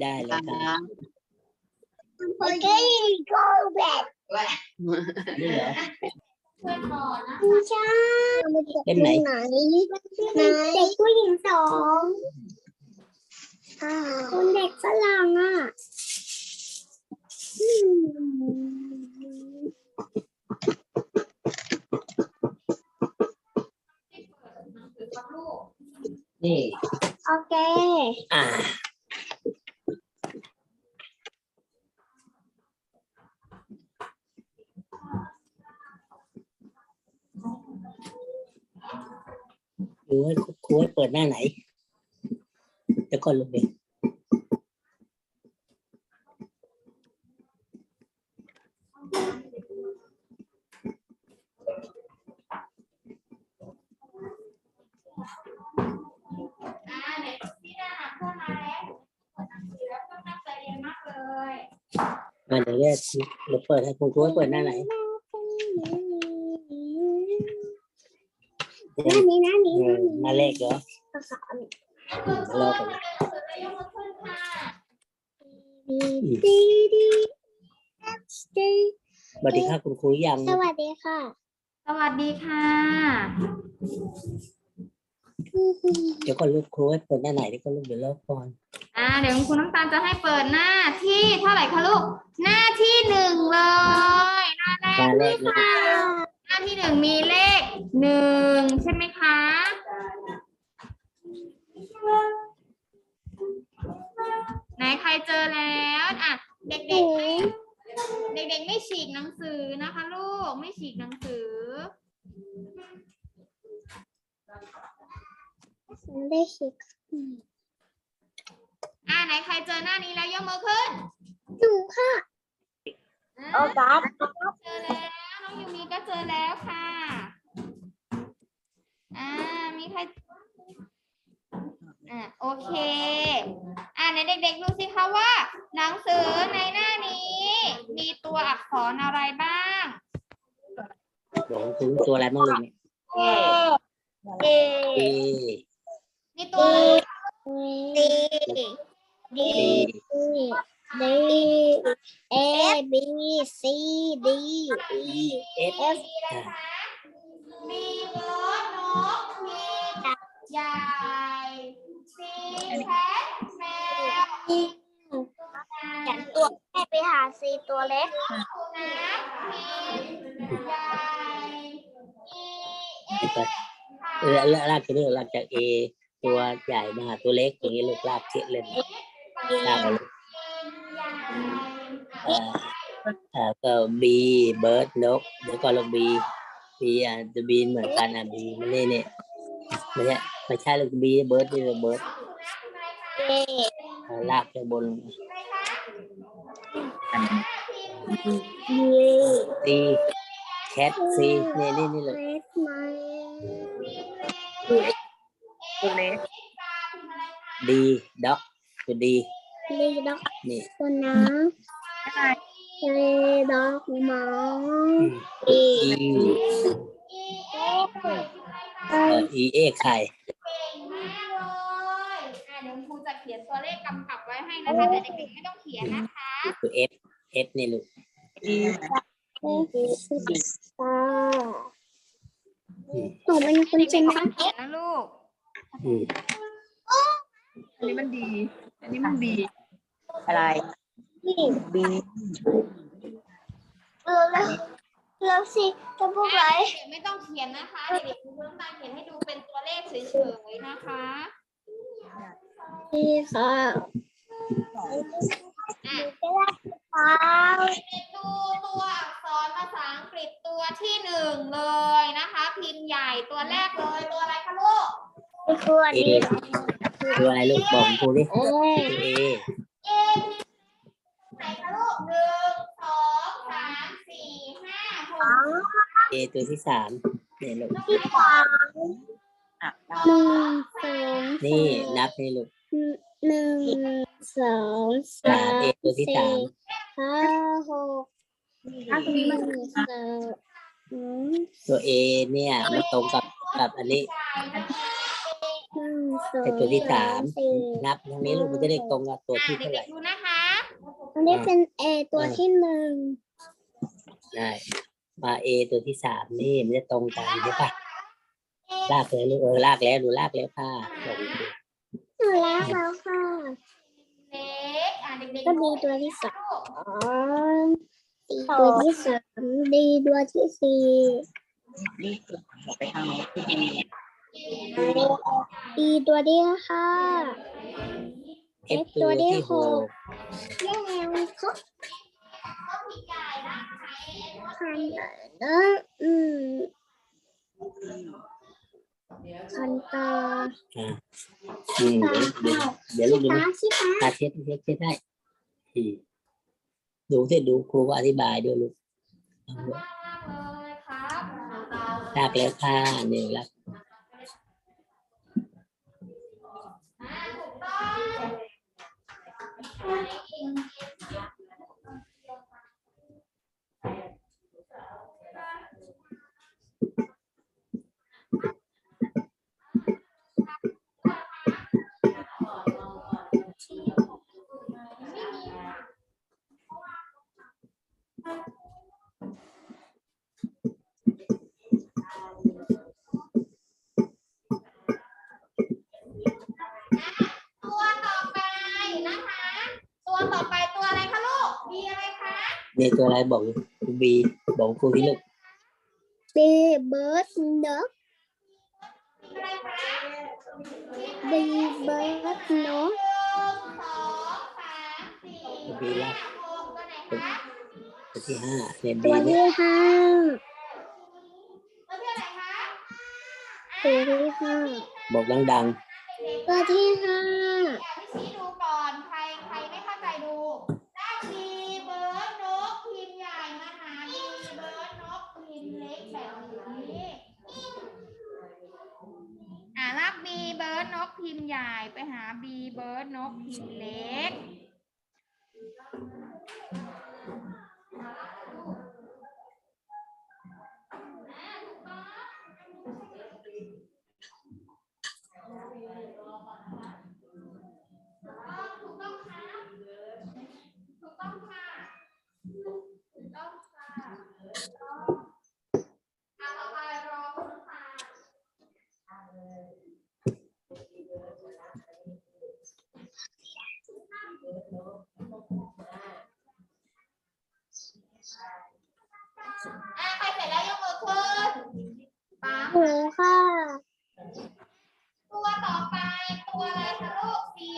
ได้เลยค่ะ Okay, go back. นี่เหรอไม่ใช่เล่มไหน ไหนไหนเด็กผู้หญิงสองคนเด็กฝรั่งอะอืม นี่ โอเค อ่า ดูให้ครูให้เปิดหน้าไหนเดี๋ยวก่อนลูกเด็กอ่าไหนพี่ดาหาเพื่อนมาแล้วเปิดหนังสือแล้วเพื่อนตั้งใจเรียนมากเลยมาเดี๋ยวเรียกเดี๋ยวเปิดให้ครูครูให้เปิดหน้าไหน หน้านี้หน้านี้เออหน้าเลขเหรอภาษาเออรอก่อนหนังสือจะยกมือขึ้นค่ะดีดีดีดีสวัสดีค่ะคุณครูยัง สวัสดีค่ะ สวัสดีค่ะ เดี๋ยวก่อนลูกครูให้เปิดหน้าไหนเดี๋ยวก่อนลูกเดี๋ยวเลิกก่อน อ่า เดี๋ยวคุณน้ำตาลจะให้เปิดหน้าที่เท่าไหร่คะลูก หน้าที่หนึ่งเลย หน้าแรหน้ากเลขนะ หน้าที่หนึ่งมีเลขหนึ่งใช่ไหมคะ ไหนใครเจอแล้วอะเด็กๆไม่เด็กๆไม่ฉีกหนังสือนะคะ ลูกไม่ฉีกหนังสือได้ชิคอ่าไหนใครเจอหน้านี้แล้วยกมือขึ้นหนูค่ะอ่าโอ้บัสเจอแล้วน้ องยูมีก็เจอแล้วค่ะ อ่า มีใคร อ่า โอเค อ่าไหนเด็กๆดูสิคะว่า หนังสือในหน้านี้ มีตัวอักษรอะไรบ้างบอกคุณครูตัวอะไรบ้างลูกเนี่ยเอเอมีตัวอะไรดีเอ ดี A B C D E เอฟ F อ่ามีรถนกมีใหญ่มีแพะแมวจันตัวแม่ไปหา C ตัวเล็กสุนัขมีใหญ่มีเอเดี๋ยวฟก่อนเออลากลากจากนี้ลากจากเอตัวใหญ่มาหาตัวเล็กอย่างนี้ลูกลากเทียเลยลากเอาลูก เอ่อเอ่อก็บีเบิร์ดนกเดี๋ยวก่อนลูกบีบีอะจะบีเหมือนกันอะบีมันนี่เนี่ยไม่ใช่ไม่ใช่ลูกบีเบิร์ดนี่เลยเบิร์ด A เอ่อลากไปบน U ซีแคทซีนี่นี่นี่เลย Red my ตัวเล็กดีด็อกตัวดีลีดอกนี่ตัวน้ำ ลีดอกหมออื E มอีเอ่ออีเอไข่เก่งมากเลยอะเดี๋ยวครูจะเขียนตัวเลขกำกับไว้ให้นะคะแต่เด็กๆไม่ต้องเขียนนะคะตัวเอฟเอฟนี่ลูกอีตาหนูเป็นคนเด็กชๆไม่นะต้องเขียนนะลูกอันนี้มันดี อันนี้มันบีอะไร บีเออแล้วแล้วสิจะพูดอะไรเด็กๆไม่ต้องเขียนนะคะ เด็กๆครูต้องการเขียนให้ดูเป็นตัวเลขเฉยๆนะคะนี่ค่ะอะจะได้เปล่าเด็กๆดูตัวอักษรภาษาอังกฤษตัวที่หนึ่งเลยนะคะ พิมพ์ใหญ่ตัวแรกเลยตัวอะไรคะลูกไม่ควรเอนี่ตัวอะไรลูกบอกครูดิเออตัวเอ เอพิมพ์ไหนคะลูกหนึ่งสองสามสี่ห้าหก เอ ตัวที่สามเนี่ยลูกที่สามอะหนึ่งสองนี่นับนี่ลูกหนึ่งสองสาสามมเอตัวที่สามห้าหกอะตรงนี้มันหนึ่งสองอืมตัวเอเนี่ยมันตรงกับกับอันนี้หนึ่งสองเป็นตัวที่สามสี่นับตรงนี้ลูกมันจะได้ตรงกับตัวอะที่เท่าไหเด็ร่กๆดูนะคะอันนี้เป็นเอตัวที่หนึ่งได้ มาเอตัวที่สามนี่มันจะตรงกันใช่ปะลากเลยลูกเออลากแล้วดูลากแล้วค่ะลงดูหนูแล้วแล้วค่ะเล็กอะเด็กๆก็ดีตัวที่สองดีตัวที่สามดีตัวที่สี่ไปทางไหนคือดีดีตัวที่ห้าเอฟตัวที่หกแย่มันครบคันเนอะอืมคันตาอ่าอืมเดี๋ยวเดี๋ยวเดี๋ยวลูกดูตานะชิตาตาเช็ดเช็ดเช็ดได้อืมดูสิดูครูก็อธิบายด้วยลูกเอาลูกมากเลยครับลากแล้วค่ะหนึ่งล มีอะไรคะนี่ตัวอะไรบอกครูบีบอกครูที่ลูกดีเบิร์ดนกมีอะไรคะดีเบิร์ดนกหนึ่งสองสามสี่ห้าหกตัวไหนคะตัวที่ห้าเนี่ยตับีวเนี่ยที่ห้าตัวที่อะไรคะตัวที่ห้าบอกดังตัวที่ห้าพี่ชี้ดูก่อน ใคร ใครไม่เข้าใจดูลากบีเบิร์ดนกพิมพ์ใหญ่มาหาบีเบิร์ดนกพิมพ์เล็กแบบนี้ อ่าลากบีเบิร์ดนก พิมพ์ใหญ่ไปหาบีเบิร์ดนกพิมพ์เล็ก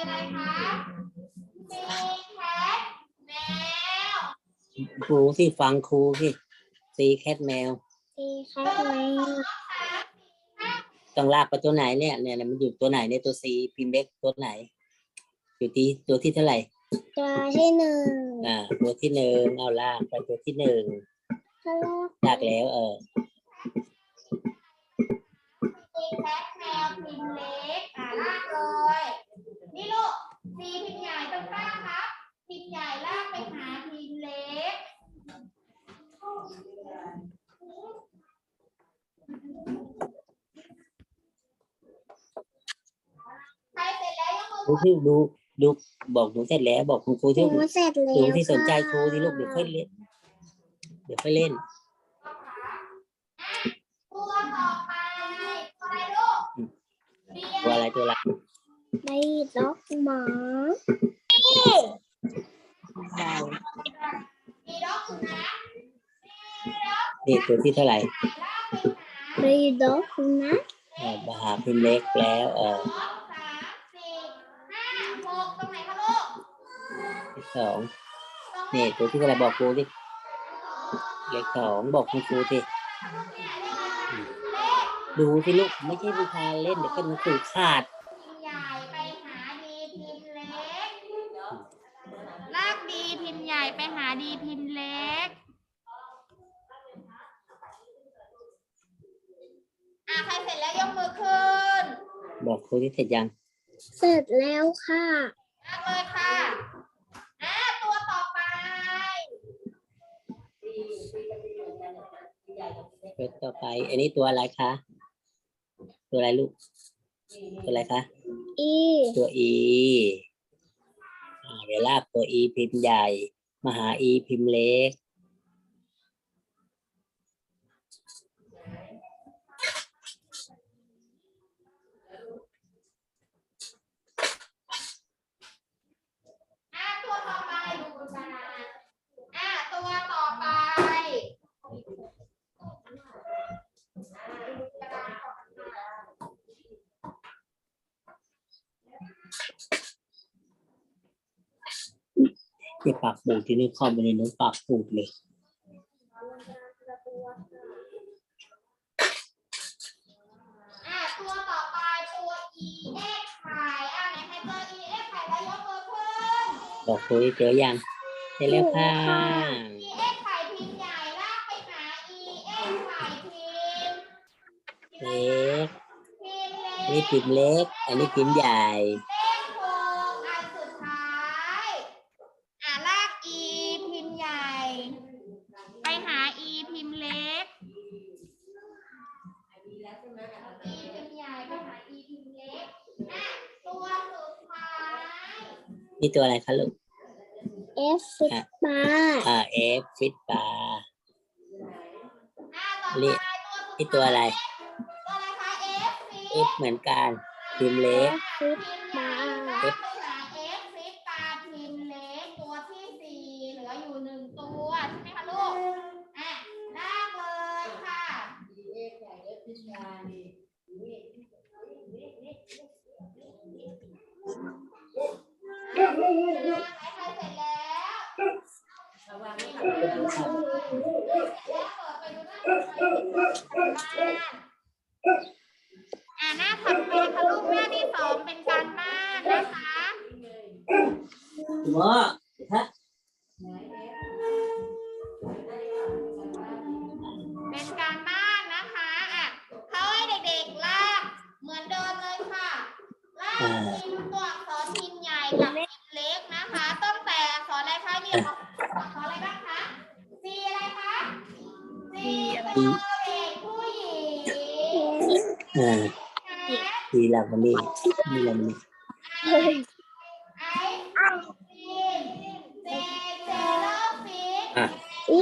อะไรคะสีแคทแมวๆครูที่ฟังครูที่ซีแคทแมวดีแคทแมวต้องลากไปตัวไหนเนี่ยเนี่ยมันอยู่ตัวไหนในยตัวซีพิมพ์เล็กตัวไหน อยู่ที่ตัวที่เท่าไหร่ ตัวที่หนึ่งอ่า ตัวที่หนึ่งเอาลากไปตัวที่หนึ่งก็ลากลากแล้วเออสีแคทแมวพิมพ์เล็กอ่าลากเลย นี่ลูกสีพิมพ์ใหญ่ตรงกลางครับพิมพ์ใหญ่ลากไปหาพิมพ์เล็กใครเสร็จแล้วยกมือครูที่ดูดูบอกหนูเสร็จแล้วบอกคุณครูหที่นูเสร็จแล้วดูที่สนใจครูค่ะที่ลูกเดี๋ยวค่อยเล่นเดี๋ยวค่อยเล่นตัวต่อไปตัวอะไรลูกอืมเบียตัวอะไรร์ตัวอะไร ได้ดอกหมามีดอกสุนัขมีดอกนี่ตัวที่เท่าไหร่ไก่ลากไปหาได้ดอกนะเออมาหาพิมพ์เล็กแล้วเออสองสามสี่ห้าหกตรงไหนคะลูกที่สองตรงนี่ตัวที่เท่าไหร่บอกครูดิเลขสองบอกคุณครูดิเนี่ยเลขอะไรคะเลขดูที่ลูกไม่ใช่วิชาเล่นเดี๋ยวก็หนังสือขาด พิมพ์ใหญ่ไปหาดีพิมพ์เล็ก ลากดีพิมพ์ใหญ่ไปหาดีพิมพ์เล็ก อะใค รเสร็จแล้วยกมือขึ้นบอกครูที่เสร็จยัง เสร็จแล้วค่ะลากเลยค่ะอะตัวต่อไปเฟซต่อไป อันนี้ตัวอะไรคะ ตัวอะไรลูก ตัวอะไรคะดอี ตัว e อ่าเดี๋ยวลากตัว e พิมพ์ใหญ่มาหา e พิมพ์เล็ก อะตัวต่อไปดูกันนะอะตัวต่อไปอะ ที่ปากปูดที่นี่เข้าไปในนู้นปากปูดเลยตัวต่อไปตัว e x ไข่อะไหนใครเจอ e x ไข่แล้วยกมือขึ้นบอกคุยเจอยังเจอแล้วค่ะ e x ไข่พิมพ์ใหญ่ลากไปหา e x ไข่พิมพ์เล็กพิมพ์เล็กนี่พิมพ์เล็ก อันนี้พิมพ์ใหญ่ นี่ตัวอะไรคะลูกเอฟฟิตบาร์อ่า F ฟิตปลาอะต่อเรีไปยกตัวสุดนี่ตัวอะไรตัวอะไรคะ f ฟิ F เหมือนกันพิมพ์เล็กฟิตพิมพ์บาใหญ่ร์ลากไปหา f ฟิตตาพิมพ์เล็ก ตัวที่สี่เหลืออยู่หนึ่งตัวใช่ไหมคะลูก อะลากเลยค่ะ ใครเสร็จแล้ว อ่าหน้าถัดไปค่ะลูกหน้าที่สองเป็นการบ้านนะคะหมอฮะเป็นการบ้านนะคะอะเขาให้เด็กๆลากเหมือนเดิมเลยค่ะลากพิมพ์ตัว ทีละวันนี้นี่ละวันนี้ไอไอซีเจเจโลฟิกอะอี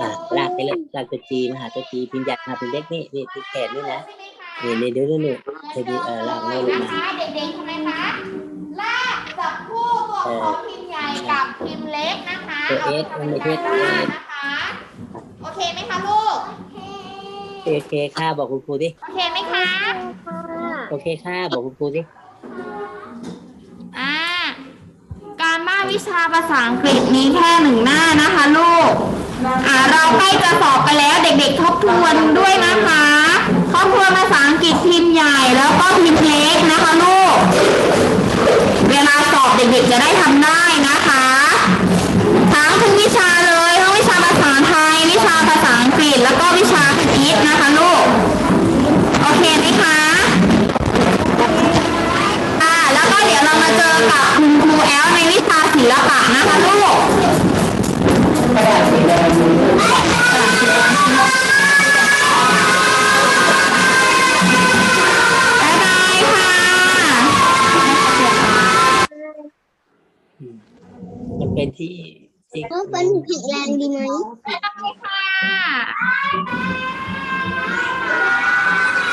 อะลากไปเลยลากตัวจีมาหาตัวจีพิมพ์ใหญ่มาพิมพ์เล็กนี่นี่ที่แขนนี่นะนี่นี่ดูดูนี่เธอดีเออลากไม่ลงนะมาคะเด็กๆทำไมคะลากจับคู่ตัวของพิมพ์ใหญ่กับพิมพ์เล็กนะคะตัวเอาเอไปสมันทำไม่เป็นใช่การตัวบ้าเอนสนะคะโอเคไหมคะลูก โอเคค่ะบอกคุณครูดิโอเคไหมคะค่ะ โอเคค่ะ บอกคุณครูสิอ่าการบ้านวิชาภาษาอังกฤษมีแค่หนึ่งหน้านะคะลูกอ่าเราใกล้จะสอบกันแล้วเด็กๆทบทวนด้วยนะคะทบทวนภาษาอังกฤษพิมพ์ใหญ่แล้วก็พิมพ์เล็กนะคะลูก เวลาสอบเด็กๆจะได้ทำได้ งดีไหมบ๊ายบายค่ะ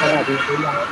สวัสดีคุณยาย